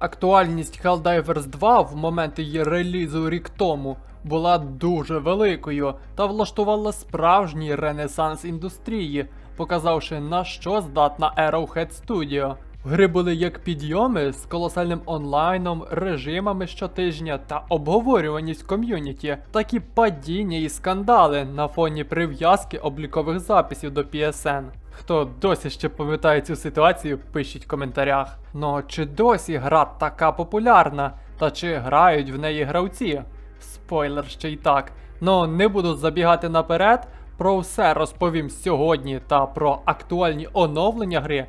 Актуальність Helldivers 2 в момент її релізу рік тому була дуже великою та влаштувала справжній ренесанс індустрії, показавши на що здатна Arrowhead Studio. Гри були як підйоми з колосальним онлайном, режимами щотижня та обговорюваність ком'юніті, так і падіння і скандали на фоні прив'язки облікових записів до PSN. Хто досі ще пам'ятає цю ситуацію, пишіть в коментарях. Ну чи досі гра така популярна, та чи грають в неї гравці? Спойлер ще й так. Ну не буду забігати наперед. Про все розповім сьогодні та про актуальні оновлення гри.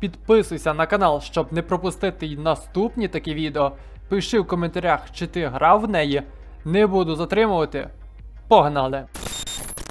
Підписуйся на канал, щоб не пропустити й наступні такі відео. Пиши в коментарях, чи ти грав в неї. Не буду затримувати. Погнали!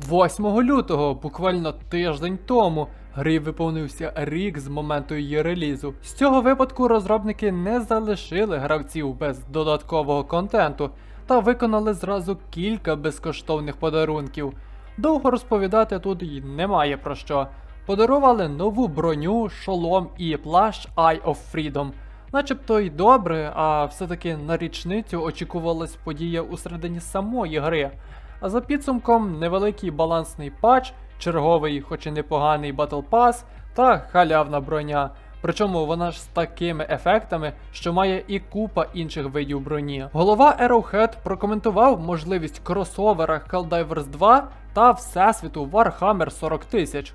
8 лютого, буквально тиждень тому, грі виповнився рік з моменту її релізу. З цього випадку розробники не залишили гравців без додаткового контенту та виконали зразу кілька безкоштовних подарунків. Довго розповідати тут й немає про що. Подарували нову броню, шолом і плащ Eye of Freedom. Начебто й добре, а все-таки на річницю очікувалась подія у середині самої гри. А за підсумком невеликий балансний патч, черговий, хоч і непоганий Battle Pass та халявна броня. Причому вона ж з такими ефектами, що має і купа інших видів броні. Голова Arrowhead прокоментував можливість кросовера Helldivers 2 та всесвіту Warhammer 40 тисяч.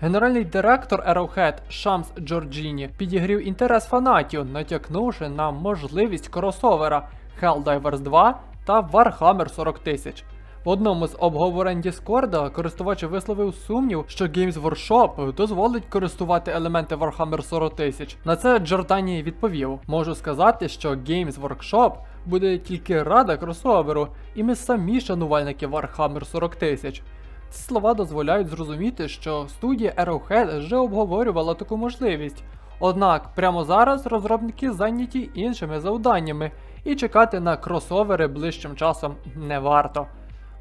Генеральний директор Arrowhead Шамс Джорджіні підігрів інтерес фанатів, натякнувши на можливість кросовера Helldivers 2 та Warhammer 40 тисяч. В одному з обговорень Discord користувач висловив сумнів, що Games Workshop дозволить користувати елементи Warhammer 40 тисяч. На це Джордані відповів: можу сказати, що Games Workshop буде тільки рада кросоверу, і ми самі шанувальники Warhammer 40 тисяч. Ці слова дозволяють зрозуміти, що студія Arrowhead вже обговорювала таку можливість. Однак прямо зараз розробники зайняті іншими завданнями, і чекати на кросовери ближчим часом не варто.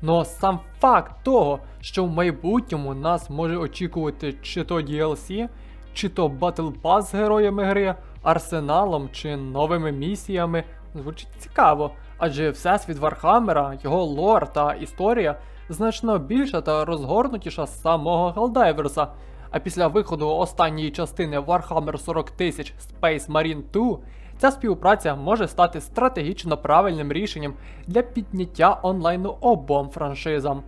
Но сам факт того, що в майбутньому нас може очікувати чи то DLC, чи то Battle Pass з героями гри, арсеналом чи новими місіями, звучить цікаво, адже всесвіт Вархаммера, його лор та історія значно більша та розгорнутіша з самого Helldivers. А після виходу останньої частини Warhammer 40 тисяч Space Marine 2 Ця співпраця може стати стратегічно правильним рішенням для підняття онлайну обом франшизам.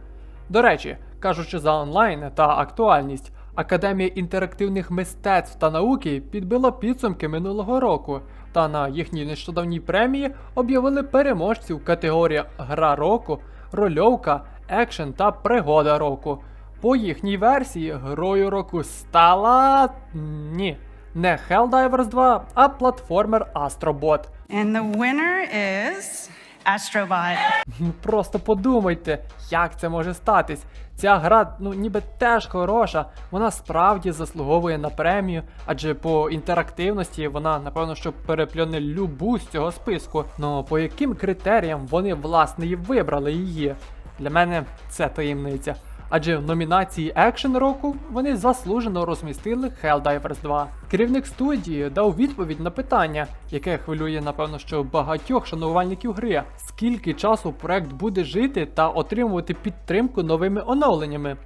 До речі, кажучи за онлайн та актуальність, Академія інтерактивних мистецтв та науки підбила підсумки минулого року, та на їхній нещодавній премії об'явили переможців категоріях Гра року, рольовка, екшен та пригода року. По їхній версії грою року стала. ні не Helldivers 2, а платформер Astrobot. And the winner is Astrobot. Ну, Просто подумайте, як це може статись. Ця гра, ну ніби теж хороша, вона справді заслуговує на премію, адже по інтерактивності вона, напевно, що переплюне любу з цього списку. Ну по яким критеріям вони власне і вибрали її? Для мене це таємниця. Адже в номінації Екшен року вони заслужено розмістили Helldivers 2. Керівник студії дав відповідь на питання, яке хвилює, напевно, що багатьох шанувальників гри. Скільки часу проект буде жити та отримувати підтримку новими оновленнями?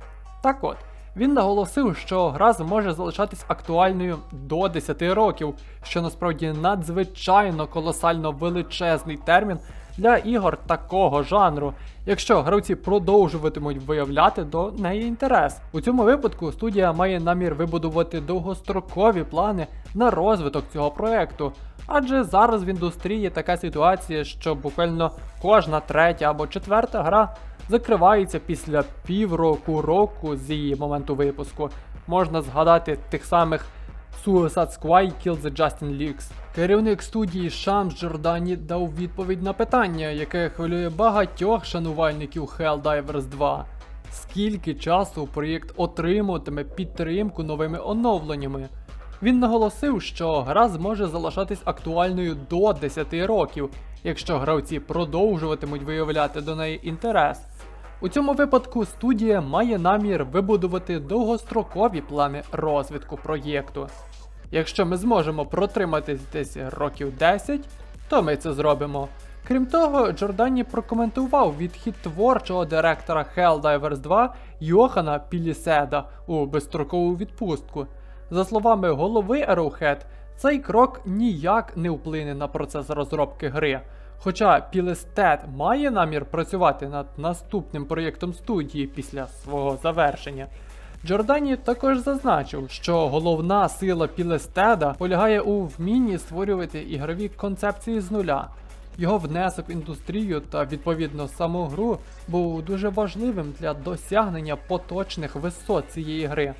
Так от. Він наголосив, що гра зможе залишатись актуальною до 10 років, що насправді надзвичайно колосально величезний термін для ігор такого жанру, якщо гравці продовжуватимуть виявляти до неї інтерес. У цьому випадку студія має намір вибудувати довгострокові плани на розвиток цього проекту. Адже зараз в індустрії така ситуація, що буквально кожна третя або четверта гра закривається після півроку року з її моменту випуску. Можна згадати тих самих Suicide Squad Kill the Justin Leaks. Керівник студії Шамс Джордані дав відповідь на питання, яке хвилює багатьох шанувальників Helldivers 2. Скільки часу проєкт отримуватиме підтримку новими оновленнями? Він наголосив, що гра зможе залишатись актуальною до 10 років, якщо гравці продовжуватимуть виявляти до неї інтерес. У цьому випадку студія має намір вибудувати довгострокові плани розвитку проєкту. Якщо ми зможемо протриматись десь років 10, то ми це зробимо. Крім того, Джордані прокоментував відхід творчого директора Helldivers 2 Йохана Піліседа у безстрокову відпустку. За словами голови Arrowhead, цей крок ніяк не вплине на процес розробки гри. Хоча Пілестед має намір працювати над наступним проєктом студії після свого завершення. Джордані також зазначив, що головна сила Пілестеда полягає у вмінні створювати ігрові концепції з нуля. Його внесок в індустрію та відповідно саму гру був дуже важливим для досягнення поточних висот цієї гри.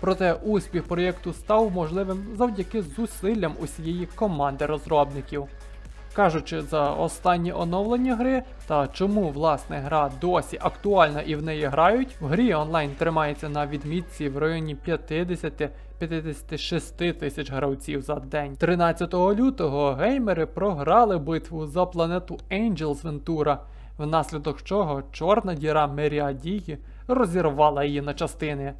Проте успіх проєкту став можливим завдяки зусиллям усієї команди розробників. Кажучи за останні оновлення гри та чому власне гра досі актуальна і в неї грають, в грі онлайн тримається на відмітці в районі 50-56 тисяч гравців за день. 13 лютого геймери програли битву за планету Angels Ventura, внаслідок чого чорна діра Меріадії розірвала її на частини.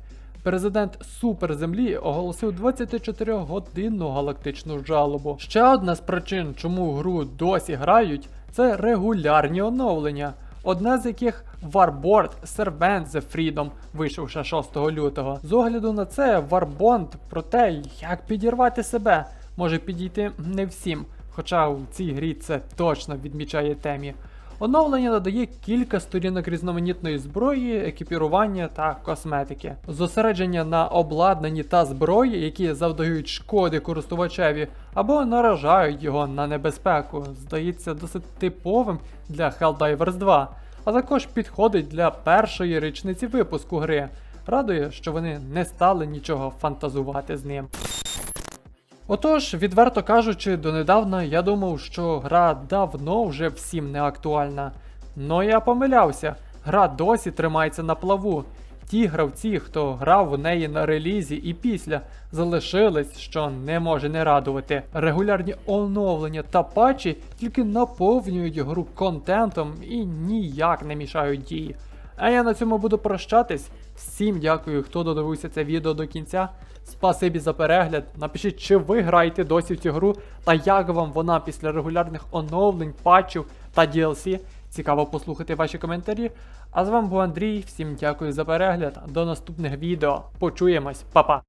Президент Суперземлі оголосив 24-годинну галактичну жалобу. Ще одна з причин, чому гру досі грають, це регулярні оновлення. Одне з яких Warboard Servant the Freedom вийшов ще 6 лютого. З огляду на це Warbond про те, як підірвати себе, може підійти не всім, хоча у цій грі це точно відмічає темі. Оновлення додає кілька сторінок різноманітної зброї, екіпірування та косметики. Зосередження на обладнанні та зброї, які завдають шкоди користувачеві або наражають його на небезпеку, здається досить типовим для Helldivers 2, а також підходить для першої річниці випуску гри. Радує, що вони не стали нічого фантазувати з ним. Отож, відверто кажучи, донедавна я думав, що гра давно вже всім не актуальна. Но я помилявся, гра досі тримається на плаву. Ті гравці, хто грав у неї на релізі і після, залишились, що не може не радувати. Регулярні оновлення та патчі тільки наповнюють гру контентом і ніяк не мішають дії. А я на цьому буду прощатись. Всім дякую, хто додивився це відео до кінця. Спасибі за перегляд. Напишіть, чи ви граєте досі в цю гру, та як вам вона після регулярних оновлень, патчів та DLC. Цікаво послухати ваші коментарі. А з вами був Андрій. Всім дякую за перегляд. До наступних відео. Почуємось, Па-па!